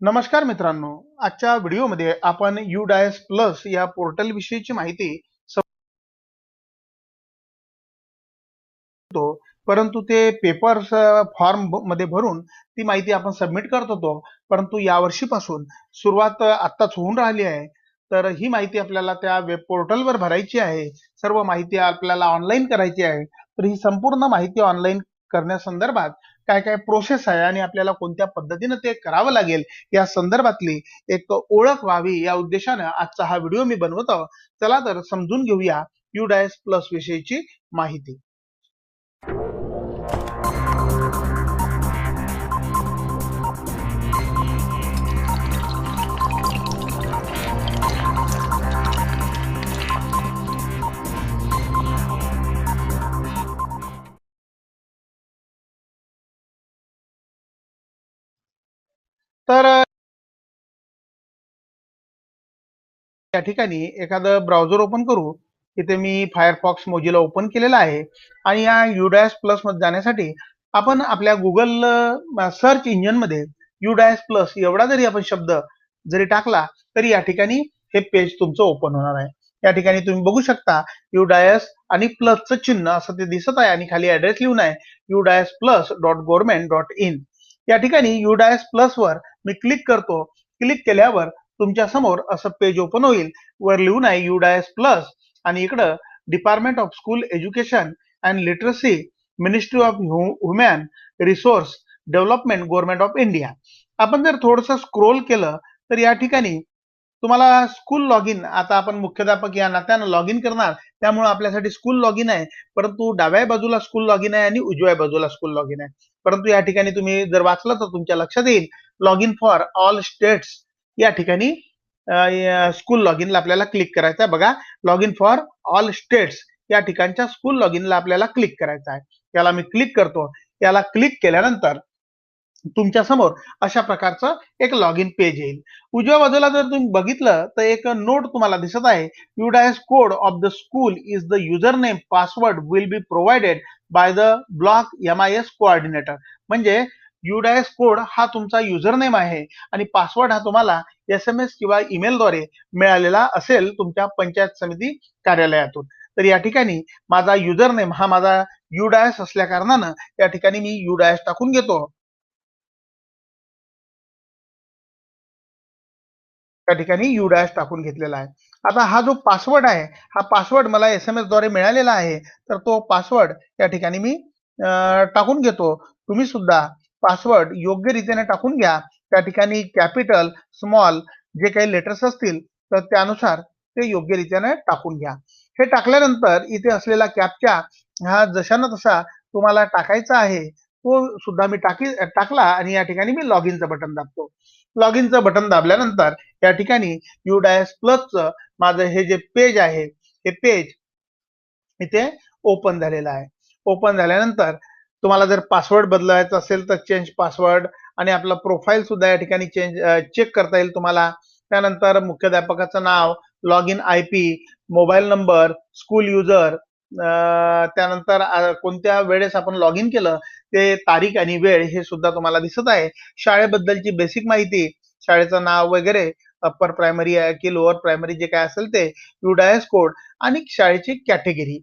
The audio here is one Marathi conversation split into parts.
नमस्कार मित्रांनो आजच्या व्हिडिओमध्ये आपण यू डायस प्लस या पोर्टल विषयीची माहिती परंतु ते पेपर्स फॉर्ममध्ये भरून ती माहिती आपण सबमिट करत होतो. परंतु या वर्षीपासून सुरुवात आत्ताच होऊन राहिली आहे. तर ही माहिती आपल्याला त्या वेब पोर्टलवर भरायची आहे. सर्व माहिती आपल्याला ऑनलाईन करायची आहे. तर ही संपूर्ण माहिती ऑनलाईन करण्यासंदर्भात काय काय प्रोसेस आहे आणि आपल्याला कोणत्या पद्धतीनं ते करावं लागेल या संदर्भातली एक ओळख व्हावी या उद्देशानं आजचा हा व्हिडिओ मी बनवत आहोत चला तर समजून घेऊया युडायस प्लस विषयीची माहिती. तर या ठिकाणी एखादं ब्राउझर ओपन करू इथे मी फायरफॉक्स मोजीला ओपन केलेला आहे आणि या युडायस प्लसमध्ये जाण्यासाठी आपण आपल्या गुगल सर्च इंजिनमध्ये युडायस प्लस एवढा जरी आपण शब्द जरी टाकला तरी या ठिकाणी हे पेज तुमचं ओपन होणार आहे. या ठिकाणी तुम्ही बघू शकता युडायस आणि प्लसचं चिन्ह असं ते दिसत आहे आणि खाली ऍड्रेस लिहून आहे UDISE plus dot government dot in या ठिकाणी युडायस प्लस वर मी क्लिक करतो. क्लिक केल्यावर तुमच्यासमोर असं पेज ओपन होईल. वर लिहून आहे युडायस प्लस आणि इकडं department of school education and literacy ministry of human resource development government of India आपण जर थोडस स्क्रोल केलं तर या ठिकाणी तुम्हाला स्कूल लॉग इन आता आपण मुख्याध्यापक या नात्यानं लॉग इन करणार. त्यामुळे आपल्यासाठी स्कूल लॉग इन आहे. परंतु डाव्या बाजूला स्कूल लॉग इन आहे आणि उजव्या बाजूला स्कूल लॉग इन आहे. परंतु या ठिकाणी तुम्ही जर वाचलं तर तुमच्या लक्षात येईल log in for all states या ठिकाणी स्कूल लॉग इनला आपल्याला क्लिक करायचं आहे. बघा log in for all states या ठिकाणच्या स्कूल लॉग इनला आपल्याला क्लिक करायचं आहे. याला मी क्लिक करतो. याला क्लिक केल्यानंतर तुमच्यासमोर अशा प्रकारचं एक लॉग इन पेज येईल. उजव्या बाजूला जर तुम्ही बघितलं तर एक नोट तुम्हाला दिसत आहे. UDISE code of the school is the user name password will be provided by the block M I S coordinator म्हणजे युडायस कोड हा तुमचा युजर नेम आहे आणि पासवर्ड हा तुम्हाला एस एम एस किंवा ईमेलद्वारे मिळालेला असेल तुमच्या पंचायत समिती कार्यालयातून. तर या ठिकाणी माझा युजर नेम हा माझा युडायस असल्या कारणानं या ठिकाणी मी युडायस टाकून घेतो. त्या ठिकाणी युडायस टाकून घेतलेला आहे. आता हा जो पासवर्ड आहे हा पासवर्ड मला एस एमद्वारे मिळालेला आहे तर तो पासवर्ड या ठिकाणी मी टाकून घेतो. तुम्ही सुद्धा पासवर्ड योग्य रीतीने टाकून घ्या. त्या ठिकाणी कॅपिटल स्मॉल जे काही लेटर्स असतील तर त्यानुसार ते योग्य रीतीने टाकून घ्या. हे टाकल्यानंतर इथे असलेला कॅपच्या हा जशाना तसा तुम्हाला टाकायचा आहे तो सुद्धा मी टाकी टाकला आणि या ठिकाणी मी लॉग इनचं बटन दाबतो. लॉग इनचं बटन दाबल्यानंतर या ठिकाणी यू डायस प्लसचं माझं हे जे पेज आहे हे पेज इथे ओपन झालेलं आहे. ओपन झाल्यानंतर तुम्हाला जर पासवर्ड बदलायचा असेल तर चेंज पासवर्ड आणि आपला प्रोफाईल सुद्धा या ठिकाणी चेंज चेक करता येईल तुम्हाला. त्यानंतर मुख्याध्यापकाचं नाव log in I P mobile number school user त्यानंतर कोणत्या वेळेस आपण लॉग इन केलं ते तारीख आणि वेळ हे सुद्धा तुम्हाला दिसत आहे. शाळेबद्दलची बेसिक माहिती शाळेचं नाव वगैरे अप्पर प्रायमरी की लोअर प्रायमरी जे काय असेल ते युडायस कोड आणि शाळेची कॅटेगरी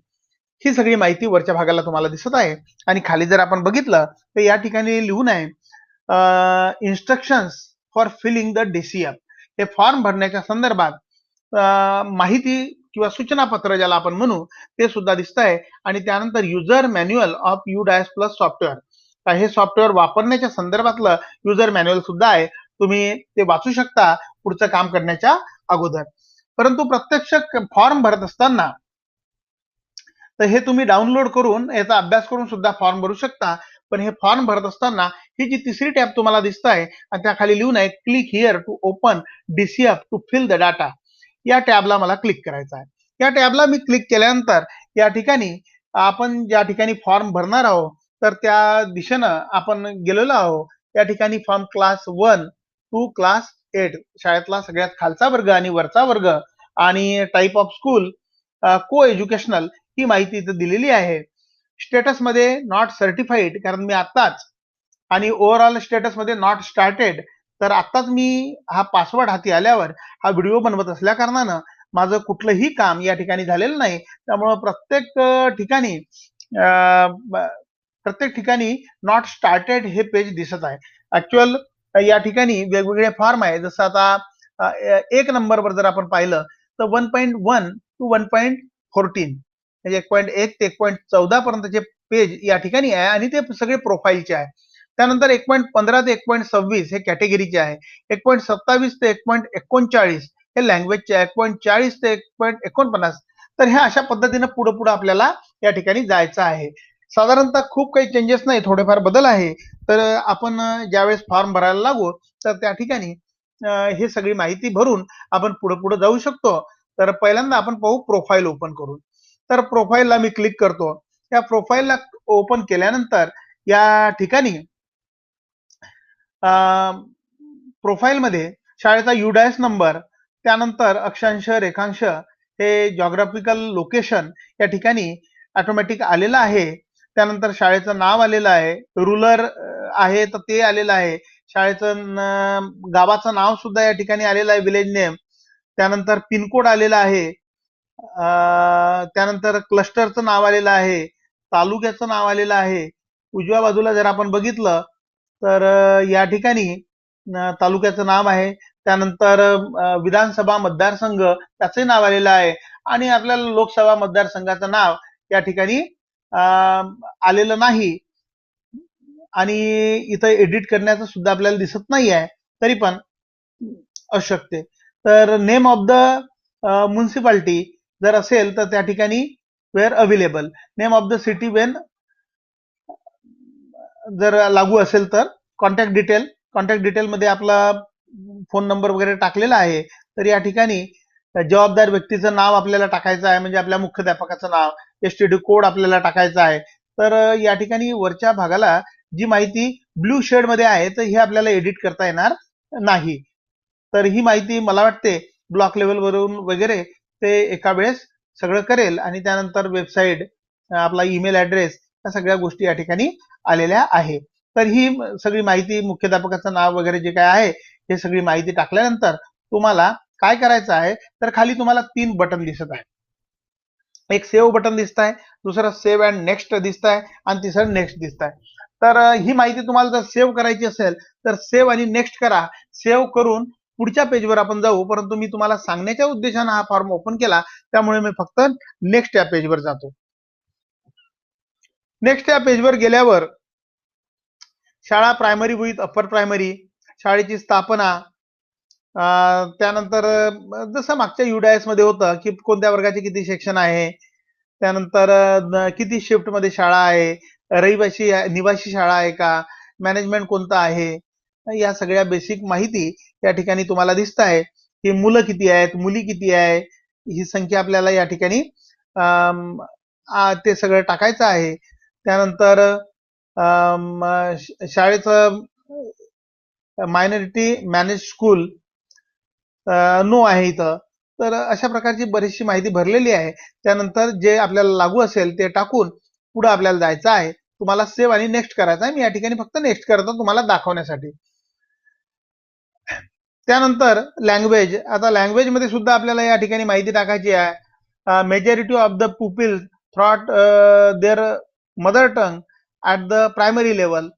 ही सगळी माहिती वरच्या भागाला तुम्हाला दिसत आहे. आणि खाली जर आपण बघितलं तर या ठिकाणी लिहून आहे instructions for filling the DCF हे फॉर्म भरण्याच्या संदर्भात माहिती किंवा सूचना पत्र ज्याला आपण म्हणू ते सुद्धा दिसत आहे आणि त्यानंतर user manual of U DISE plus software हे सॉफ्टवेअर वापरण्याच्या संदर्भातलं युजर मॅन्युअल सुद्धा आहे. तुम्ही ते वाचू शकता पुढचं काम करण्याच्या अगोदर. परंतु प्रत्यक्ष फॉर्म भरत असताना तर हे तुम्ही डाउनलोड करून याचा अभ्यास करून सुद्धा फॉर्म भरू शकता. पण हे फॉर्म भरत असताना ही जी तिसरी टॅब तुम्हाला दिसत आहे आणि त्या खाली लिहून आहे click here to open DCF to fill the data या टॅबला मला क्लिक करायचा आहे. या टॅबला मी क्लिक केल्यानंतर या ठिकाणी आपण ज्या ठिकाणी फॉर्म भरणार आहोत तर त्या दिशेनं आपण गेलेलो आहोत. या ठिकाणी form class one to class eight शाळेतला सगळ्यात खालचा वर्ग आणि वरचा वर्ग आणि type of school co educational ही माहिती इथं दिलेली आहे. स्टेटसमध्ये नॉट सर्टिफाईड कारण मी आत्ताच आणि ओव्हरऑल स्टेटसमध्ये नॉट स्टार्टेड तर आत्ताच मी हा पासवर्ड हाती आल्यावर हा व्हिडिओ बनवत असल्या कारणानं माझं कुठलंही काम या ठिकाणी झालेलं नाही. त्यामुळं प्रत्येक ठिकाणी प्रत्येक ठिकाणी नॉट स्टार्टेड हे पेज दिसत आहे. ऍक्च्युअल या ठिकाणी वेगवेगळे फॉर्म आहे. जसं आता एक नंबरवर जर आपण पाहिलं तर one point one two one point fourteen म्हणजे एक पॉईंट एक ते एक पॉईंट चौदा पर्यंतचे पेज या ठिकाणी आहे आणि ते सगळे प्रोफाईलचे आहे. त्यानंतर एक पॉईंट पंधरा ते एक पॉईंट सव्वीस हे कॅटेगरीचे आहे. एक पॉईंट सत्तावीस ते एक पॉईंट एकोणचाळीस हे लँग्वेजचे आहे. एक पॉईंट चाळीस ते एक पॉईंट एकोणपन्नास. तर ह्या अशा पद्धतीनं पुढे पुढे आपल्याला या ठिकाणी जायचं आहे. साधारणतः खूप काही चेंजेस नाही थोडेफार बदल आहे. तर आपण ज्यावेळेस फॉर्म भरायला लागू तर त्या ठिकाणी हे सगळी माहिती भरून आपण पुढे पुढे जाऊ शकतो. तर पहिल्यांदा आपण पाहू प्रोफाईल ओपन करून. तर प्रोफाईलला मी क्लिक करतो. या प्रोफाईलला ओपन केल्यानंतर या ठिकाणी प्रोफाईलमध्ये शाळेचा युडायस नंबर त्यानंतर अक्षांश रेखांश हे जॉग्राफिकल लोकेशन या ठिकाणी ऑटोमॅटिक आलेलं आहे. त्यानंतर शाळेचं नाव आलेलं आहे. रुलर आहे तर ते आलेलं आहे. शाळेचं गावाचं नाव सुद्धा या ठिकाणी आलेलं आहे विलेज नेम त्यानंतर पिनकोड आलेला आहे. त्यानंतर क्लस्टरचं नाव आलेलं आहे. तालुक्याचं नाव आलेलं आहे. उजव्या बाजूला जर आपण बघितलं तर या ठिकाणी तालुक्याचं नाव आहे. त्यानंतर विधानसभा मतदारसंघ त्याचंही नाव आलेलं आहे. आणि आपल्याला लोकसभा मतदारसंघाचं नाव या ठिकाणी आलेलं नाही. आणि इथं एडिट करण्याचं सुद्धा आपल्याला दिसत नाही आहे. तरी पण असू शकते तर नेम ऑफ द म्युन्सिपाल्टी जर असेल तर त्या ठिकाणी where available name of the city when जर लागू असेल तर कॉन्टॅक्ट डिटेल कॉन्टॅक्ट डिटेल मध्ये आपला फोन नंबर वगैरे टाकलेला आहे तर या ठिकाणी जबाबदार व्यक्तीचं नाव आपल्याला टाकायचं आहे म्हणजे आपल्या मुख्याध्यापकाचं नाव एस टी डी कोड आपल्याला टाकायचा आहे. तर या ठिकाणी वरच्या भागाला जी माहिती ब्ल्यू शेडमध्ये आहे तर ही आपल्याला एडिट करता येणार नाही. तर ही माहिती मला वाटते ब्लॉक लेवल वरून वगैरे ते एका वेळेस सगळं करेल आणि त्यानंतर वेबसाईट आपला ईमेल ऍड्रेस या सगळ्या गोष्टी या ठिकाणी आलेल्या आहे. तर ही सगळी माहिती मुख्याध्यापकाचं नाव वगैरे जे काय आहे हे सगळी माहिती टाकल्यानंतर तुम्हाला काय करायचं आहे तर खाली तुम्हाला तीन बटन दिसत आहे. एक सेव्ह बटन दिसत आहे दुसरं सेव्ह अँड नेक्स्ट दिसत आहे आणि तिसरं नेक्स्ट दिसत आहे तर ही माहिती तुम्हाला जर सेव्ह करायची असेल तर सेव्ह आणि नेक्स्ट करा. सेव्ह करून पुढच्या पेजवर आपण जाऊ परंतु मी तुम्हाला सांगण्याच्या उद्देशानं हा फॉर्म ओपन केला त्यामुळे मी फक्त नेक्स्ट या पेजवर जातो. नेक्स्ट या पेजवर गेल्यावर शाळा प्रायमरी विथ अप्पर प्रायमरी शाळेची स्थापना त्यानंतर जसं मागच्या युडायसमध्ये होतं की कोणत्या वर्गाचे किती सेक्शन आहे त्यानंतर किती शिफ्टमध्ये शाळा आहे रहिवासी निवासी शाळा आहे का मॅनेजमेंट कोणतं आहे या सगळ्या बेसिक माहिती या ठिकाणी तुम्हाला दिसत आहे. की मुलं किती आहेत मुली किती आहे ही संख्या आपल्याला या ठिकाणी ते सगळं टाकायचं आहे. त्यानंतर शाळेचं मायनॉरिटी मॅनेज स्कूल नो आहे इथं. तर अशा प्रकारची बरीचशी माहिती भरलेली आहे. त्यानंतर जे आपल्याला लागू असेल ते टाकून पुढे आपल्याला जायचं आहे. तुम्हाला सेव्ह आणि नेक्स्ट करायचं आहे. मी या ठिकाणी फक्त नेक्स्ट करतो तुम्हाला दाखवण्यासाठी. त्यानंतर लँग्वेज आता लँग्वेजमध्ये सुद्धा आपल्याला या ठिकाणी माहिती टाकायची आहे. Majority of the pupil throat their mother tongue at the primary level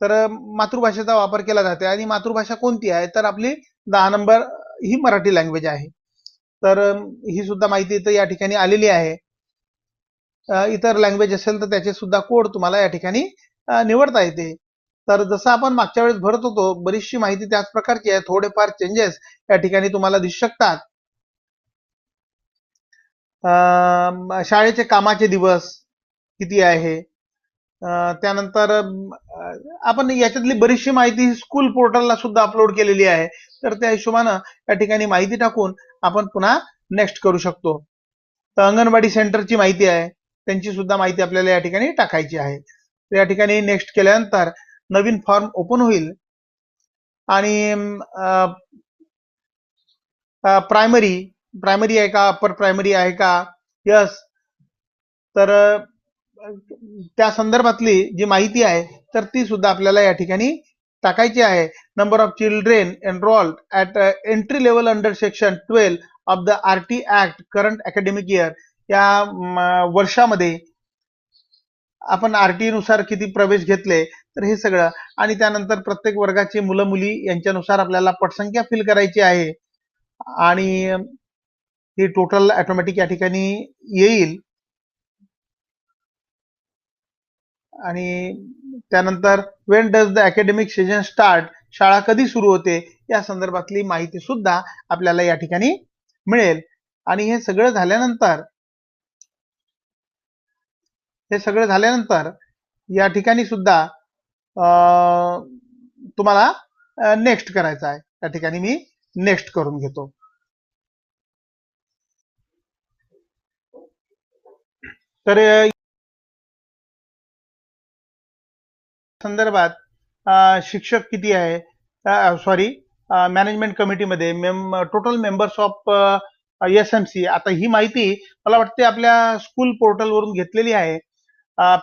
तर मातृभाषेचा वापर केला जाते. आणि मातृभाषा कोणती आहे? तर आपली दहा नंबर ही मराठी लँग्वेज आहे. तर ही सुद्धा माहिती इथं या ठिकाणी आलेली आहे. इतर लँग्वेज असेल तर त्याचे सुद्धा कोड तुम्हाला या ठिकाणी निवडता येते. तर जसं आपण मागच्या वेळेस भरत होतो बरीचशी माहिती त्याच प्रकारची आहे. थोडेफार चेंजेस या ठिकाणी तुम्हाला दिसू शकतात. शाळेचे कामाचे दिवस किती आहे? त्यानंतर आपण याच्यातली बरीचशी माहिती स्कूल पोर्टलला सुद्धा अपलोड केलेली आहे. तर त्या हिशोबानं या ठिकाणी माहिती टाकून आपण पुन्हा नेक्स्ट करू शकतो. तर अंगणवाडी सेंटरची माहिती आहे. त्यांची सुद्धा माहिती आपल्याला या ठिकाणी टाकायची आहे. तर या ठिकाणी नेक्स्ट केल्यानंतर नवीन फॉर्म ओपन होईल. आणि प्रायमरी प्रायमरी आहे का? अप्पर प्रायमरी आहे का? यस तर त्या संदर्भातली जी माहिती आहे तर ती सुद्धा आपल्याला या ठिकाणी टाकायची आहे. Number of children enrolled at entry level under section twelve of the R T act current academic year या वर्षामध्ये आपण आरटी नुसार किती प्रवेश घेतले तर हे सगळं. आणि त्यानंतर प्रत्येक वर्गाची मुलं मुली यांच्यानुसार आपल्याला पटसंख्या फिल करायची आहे. आणि ही टोटल ऑटोमॅटिक या ठिकाणी येईल. आणि त्यानंतर when does the academic session start शाळा कधी सुरू होते? या संदर्भातली माहिती सुद्धा आपल्याला या ठिकाणी मिळेल. आणि हे सगळं झाल्यानंतर हे सगळं झाल्यानंतर या ठिकाणी सुद्धा तुम्हाला नेक्स्ट करायचं आहे. त्या ठिकाणी मी नेक्स्ट करून घेतो. तर संदर्भात शिक्षक किती आहे? सॉरी मॅनेजमेंट कमिटीमध्ये ma'am total members of S M C आता ही माहिती मला वाटते आपल्या स्कूल पोर्टलवरून घेतलेली आहे.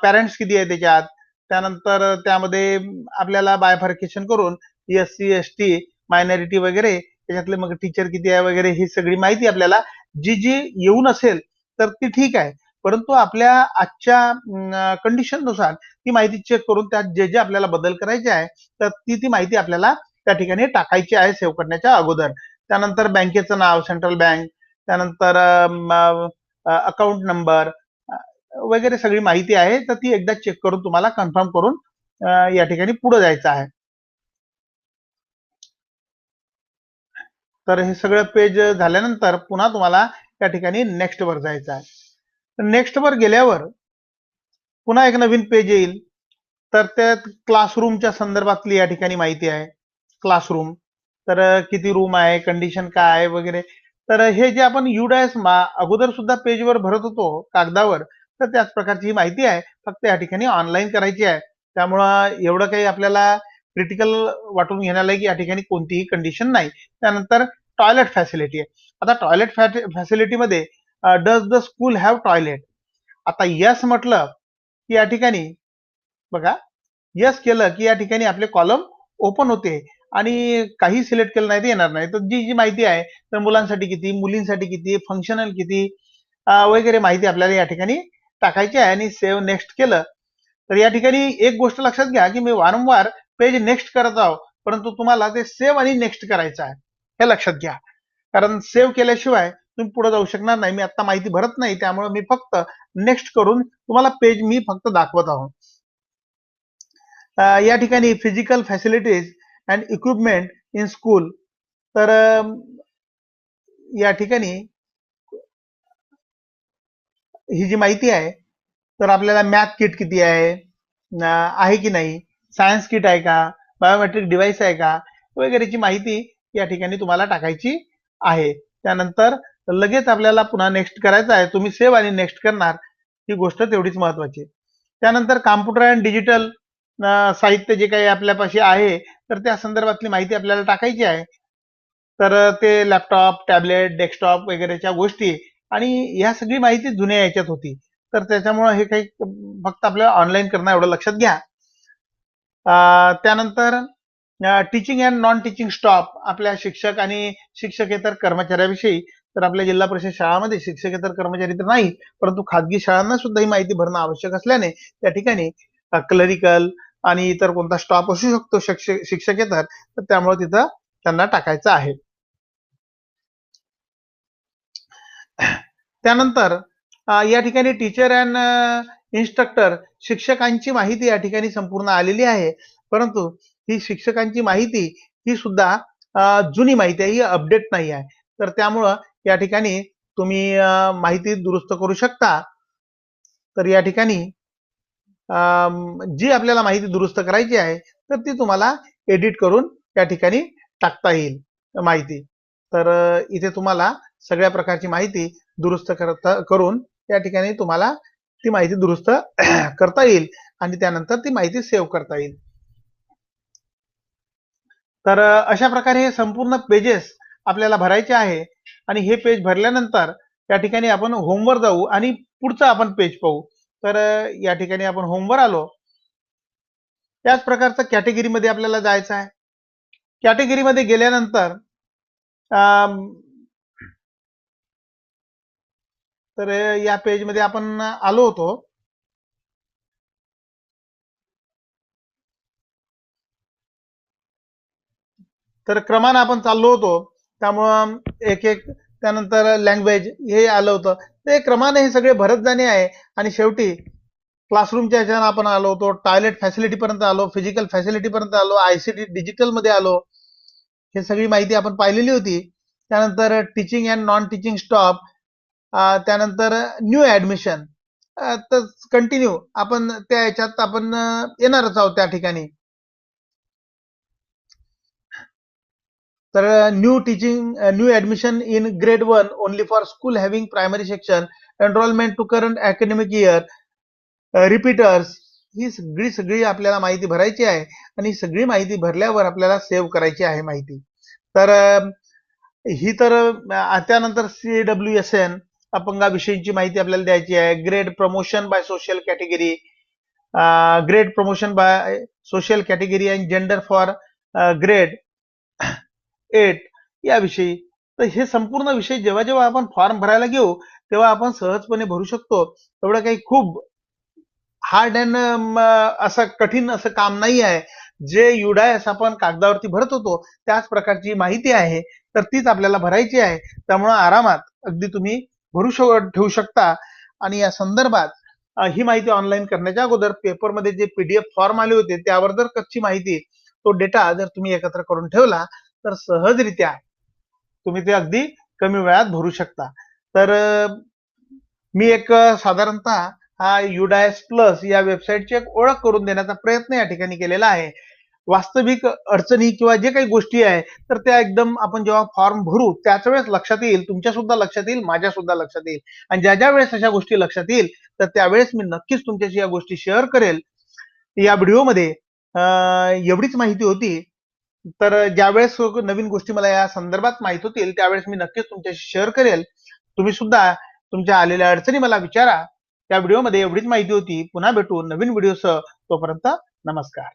पॅरेंट्स किती आहे त्याच्यात? त्यानंतर त्यामध्ये आपल्याला बायफर्केशन करून S C S T minority वगैरे त्याच्यातले मग टीचर किती आहे वगैरे ही सगळी माहिती आपल्याला जी जी येऊन असेल तर ती ठीक आहे. परंतु आपल्या आजच्या कंडिशननुसार ती माहिती चेक करून त्यात जे जे आपल्याला बदल करायचे आहे तर ती ती माहिती आपल्याला त्या ठिकाणी टाकायची आहे सेव्ह करण्याच्या अगोदर. त्यानंतर बँकेचं नाव सेंट्रल बँक त्यानंतर अकाउंट नंबर वगैरे सगळी माहिती आहे तर ती एकदा चेक करून तुम्हाला कन्फर्म करून या ठिकाणी पुढे जायचं आहे. तर हे सगळं पेज झाल्यानंतर पुन्हा तुम्हाला त्या ठिकाणी नेक्स्ट वर जायचं आहे. नेक्स्ट वर गेल्यावर पुन्हा एक नवीन पेज येईल. तर त्यात क्लासरूमच्या संदर्भातली या ठिकाणी माहिती आहे. क्लासरूम तर किती रूम आहे कंडिशन काय आहे वगैरे. तर हे जे आपण युडायस अगोदर सुद्धा पेजवर भरत होतो कागदावर तर त्याच प्रकारची ही माहिती आहे. फक्त या ठिकाणी ऑनलाईन करायची आहे. त्यामुळं एवढं काही आपल्याला क्रिटिकल वाटून घेण्याला की या ठिकाणी कोणतीही कंडिशन नाही. त्यानंतर टॉयलेट फॅसिलिटी आहे. आता toilet फॅसिलिटीमध्ये does the school have toilet आता यस म्हटलं की या ठिकाणी बघा यस केलं की या ठिकाणी आपले कॉलम ओपन होते. आणि काही सिलेक्ट केलं नाही तर येणार नाही. तर जी जी माहिती आहे तर मुलांसाठी किती मुलींसाठी किती फंक्शनल किती uh, वगैरे माहिती आपल्याला या ठिकाणी टाकायची आहे आणि सेव्ह नेक्स्ट केलं. तर या ठिकाणी एक गोष्ट लक्षात घ्या की मी वारंवार पेज नेक्स्ट करत आहो परंतु तुम्हाला ते सेव्ह आणि नेक्स्ट करायचं आहे. हे लक्षात घ्या. कारण सेव्ह केल्याशिवाय तुम्ही पुढे जाऊ शकणार नाही. मी आता माहिती भरत नाही त्यामुळे मी फक्त नेक्स्ट करून तुम्हाला पेज मी फक्त दाखवत आहोत. या ठिकाणी physical facilities and equipment in school तर या ठिकाणी ही जी माहिती आहे तर आपल्याला मॅथ किट किती आहे? आहे की नाही? सायन्स किट आहे का? बायोमेट्रिक डिव्हाइस आहे का? वगैरेची माहिती या ठिकाणी तुम्हाला टाकायची आहे. त्यानंतर लगेच आपल्याला पुन्हा नेक्स्ट करायचं आहे. तुम्ही सेव्ह आणि नेक्स्ट करणार. ही गोष्ट तेवढीच महत्वाची आहे. त्यानंतर कॉम्प्युटर अँड डिजिटल साहित्य जे काही आपल्यापाशी आहे तर त्या संदर्भातली माहिती आपल्याला टाकायची आहे. तर ते लॅपटॉप टॅबलेट डेस्कटॉप वगैरेच्या गोष्टी आणि ह्या सगळी माहिती जुन्या याच्यात होती. तर त्याच्यामुळे हे काही फक्त आपल्याला ऑनलाईन करणं एवढं लक्षात घ्या. त्यानंतर teaching and non teaching staff आपल्या शिक्षक आणि शिक्षकेतर कर्मचाऱ्याविषयी. तर आपल्या जिल्हा परिषद शाळामध्ये शिक्षकेतर कर्मचारी तर नाही परंतु खाजगी शाळांना सुद्धा ही माहिती भरणं आवश्यक असल्याने त्या ठिकाणी क्लरिकल आणि इतर कोणता स्टॉप असू शकतो शिक्षक शिक्षकेतर तर त्यामुळे तिथं त्यांना टाकायचं आहे. त्यानंतर या ठिकाणी टीचर अँड इन्स्ट्रक्टर शिक्षकांची माहिती या ठिकाणी संपूर्ण आलेली आहे परंतु ही शिक्षकांची माहिती ही सुद्धा जुनी माहिती आहे ही अपडेट नाही आहे. तर त्यामुळं या ठिकाणी तुम्ही माहिती दुरुस्त करू शकता. तर या ठिकाणी जी आपल्याला माहिती दुरुस्त करायची आहे तर ती तुम्हाला एडिट करून त्या ठिकाणी टाकता येईल माहिती. तर इथे तुम्हाला सगळ्या प्रकारची माहिती दुरुस्त करता करून त्या ठिकाणी तुम्हाला ती माहिती दुरुस्त करता येईल आणि त्यानंतर ती माहिती सेव्ह करता येईल. तर अशा प्रकारे हे संपूर्ण पेजेस आपल्याला भरायचे आहे. आणि हे पेज भरल्यानंतर त्या ठिकाणी आपण होमवर जाऊ आणि पुढचं आपण पेज पाहू. तर या ठिकाणी आपण होमवर आलो. त्याच प्रकारचं कॅटेगरीमध्ये आपल्याला जायचं आहे. कॅटेगरीमध्ये गेल्यानंतर तर या पेजमध्ये आपण आलो होतो. तर क्रमानं आपण चाललो होतो. त्यामुळं एक एक त्यानंतर लँग्वेज हे आलं होतं. ते क्रमाने हे सगळे भरत जाणे आहे. आणि शेवटी क्लासरूमच्या ह्याच्यानं आपण आलो होतो. टॉयलेट फॅसिलिटी पर्यंत आलो. फिजिकल फॅसिलिटीपर्यंत आलो. आलो सी डिजिटलमध्ये आलो. हे सगळी माहिती आपण पाहिलेली होती. त्यानंतर teaching and non teaching staff त्यानंतर न्यू ऍडमिशन तर कंटिन्यू आपण त्या ह्याच्यात आपण येणारच आहोत त्या ठिकाणी. तर new teaching new admission in grade one only for school having primary section enrolment to current academic year repeaters ही सगळी सगळी आपल्याला माहिती भरायची आहे आणि सगळी माहिती भरल्यावर आपल्याला सेव्ह करायची आहे माहिती. तर ही तर त्यानंतर सी डब्ल्यू एस एन अपंगाविषयीची माहिती आपल्याला द्यायची आहे. Grade promotion by social category grade promotion by social category and gender for grade eight याविषयी. तर हे संपूर्ण विषय जेव्हा जेव्हा आपण फॉर्म भरायला घेऊ तेव्हा आपण सहजपणे भरू शकतो. एवढं काही खूप हार्ड अँड um, असं कठीण असं काम नाही आहे. जे युडायस आपण कागदावरती भरत होतो त्याच प्रकारची माहिती आहे. तर तीच आपल्याला भरायची आहे. त्यामुळं आरामात अगदी तुम्ही भरू शक ठेवू शकता. आणि या संदर्भात ही माहिती ऑनलाईन करण्याच्या अगोदर पेपरमध्ये जे पीडीएफ फॉर्म आले होते त्यावर जर कच्ची माहिती तो डेटा जर तुम्ही एकत्र करून ठेवला तर सहजरित्या तुम्ही ते अगदी कमी वेळात भरू शकता. तर मी एक साधारणतः हा युडायस प्लस या वेबसाईटची एक ओळख करून देण्याचा प्रयत्न या ठिकाणी केलेला आहे. वास्तविक अडचणी किंवा जे काही गोष्टी आहे तर त्या एकदम आपण जेव्हा फॉर्म भरू त्याच वेळेस लक्षात येईल तुमच्या सुद्धा लक्षात येईल माझ्या सुद्धा लक्षात येईल. आणि ज्या ज्या वेळेस अशा गोष्टी लक्षात येईल तर त्यावेळेस मी नक्कीच तुमच्याशी या गोष्टी शेअर करेल. या व्हिडिओमध्ये एवढीच माहिती होती तर ज्यावेळेस नवीन गोष्टी मला या संदर्भात माहीत होतील त्यावेळेस मी नक्कीच तुमच्याशी शेअर करेल. तुम्ही सुद्धा तुमच्या आलेल्या अडचणी मला विचारा. त्या व्हिडिओमध्ये एवढीच माहिती होती. पुन्हा भेटू नवीन व्हिडिओसह तोपर्यंत नमस्कार.